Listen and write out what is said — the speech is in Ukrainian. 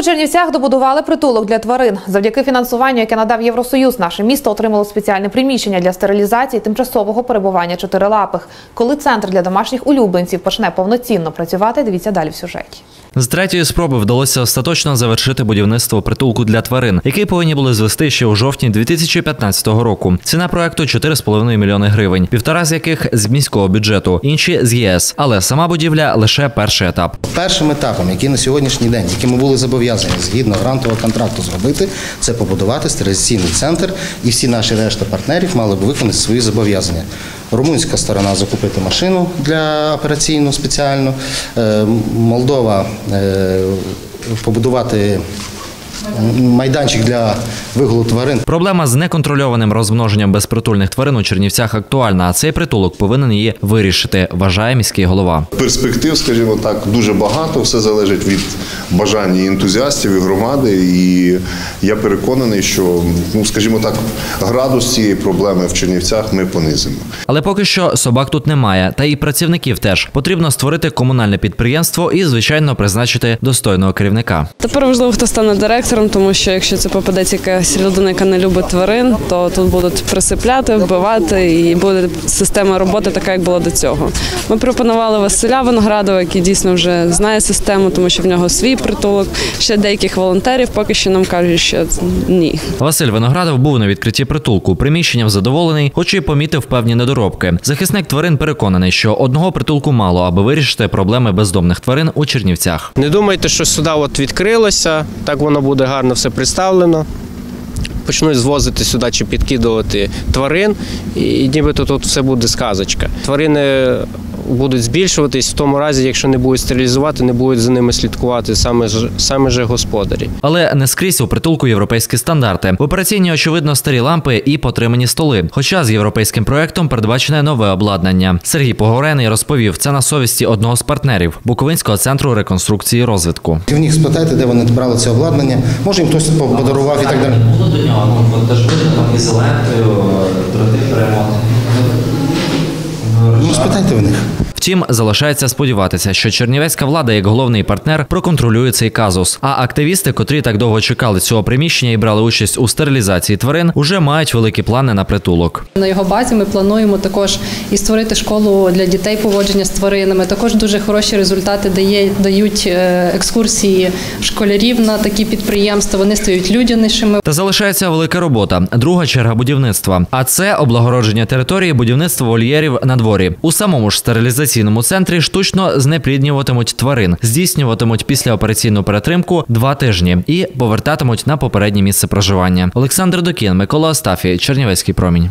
У Чернівцях добудували притулок для тварин. Завдяки фінансуванню, яке надав Євросоюз, наше місто отримало спеціальне приміщення для стерилізації тимчасового перебування чотирилапих. Коли центр для домашніх улюбленців почне повноцінно працювати, дивіться далі в сюжеті. З третьої спроби вдалося остаточно завершити будівництво притулку для тварин, який повинні були звести ще у жовтні 2015 року. Ціна проекту 4,5 мільйони гривень, півтора з яких з міського бюджету, інші з ЄС. Але сама будівля лише перший етап. Першим етапом, який на сьогоднішній день, який ми були зобов'язані згідно грантового контракту зробити, це побудувати стерилізаційний центр, і всі наші решта партнерів мали б виконати свої зобов'язання. Румунська сторона закупити машину для операційну спеціальну, е, Молдова е, побудувати майданчик для вигулу тварин. Проблема з неконтрольованим розмноженням безпритульних тварин у Чернівцях актуальна, а цей притулок повинен її вирішити, вважає міський голова. Перспектив, скажімо так, дуже багато. Все залежить від бажання і ентузіастів і громади. І я переконаний, що ну, скажімо так, градус цієї проблеми в Чернівцях ми понизимо. Але поки що собак тут немає, та і працівників теж потрібно створити комунальне підприємство і, звичайно, призначити достойного керівника. Тепер важливо, хто стане директором, тому що якщо це попадеться якась людина, яка не любить тварин, то тут будуть присипляти, вбивати, і буде система роботи така, як була до цього. Ми пропонували Василя Виноградова, який дійсно вже знає систему, тому що в нього свій притулок. Ще деяких волонтерів поки що нам кажуть, що ні. Василь Виноградов був на відкритті притулку. Приміщенням задоволений, хоч і помітив певні недоробки. Захисник тварин переконаний, що одного притулку мало, аби вирішити проблеми бездомних тварин у Чернівцях. Не думайте, що сюди от відкрилося, так воно буде гарно все представлено. Почнуть звозити сюди чи підкидувати тварин, і нібито тут все буде сказочка. Тварини будуть збільшуватись в тому разі, якщо не будуть стерилізувати, не будуть за ними слідкувати саме ж саме же господарі. Але не скрізь у притулку європейські стандарти. В операційній, очевидно, старі лампи і потримані столи. Хоча з європейським проектом передбачене нове обладнання. Сергій Погорений розповів це на совісті одного з партнерів Буковинського центру реконструкції і розвитку. В них спитайте, де вони брали це обладнання. Може, їм хтось подарував і так далі. Було до нього, ну теж видно там із лентою, дроти перемотані. Ну, спитайте в них. Втім, залишається сподіватися, що чернівецька влада, як головний партнер, проконтролює цей казус. А активісти, котрі так довго чекали цього приміщення і брали участь у стерилізації тварин, уже мають великі плани на притулок. На його базі ми плануємо також і створити школу для дітей поводження з тваринами. Також дуже хороші результати дає, дають е, екскурсії школярів на такі підприємства. Вони стають людянішими. Та залишається велика робота. Друга черга будівництва. А це облагородження території, будівництво вольєрів на дворі. У самому ж стерилізаційному центрі штучно знепліднюватимуть тварин, здійснюватимуть післяопераційну перетримку два тижні і повертатимуть на попереднє місце проживання. Олександр Докін, Микола Остафій, Чернівецький промінь.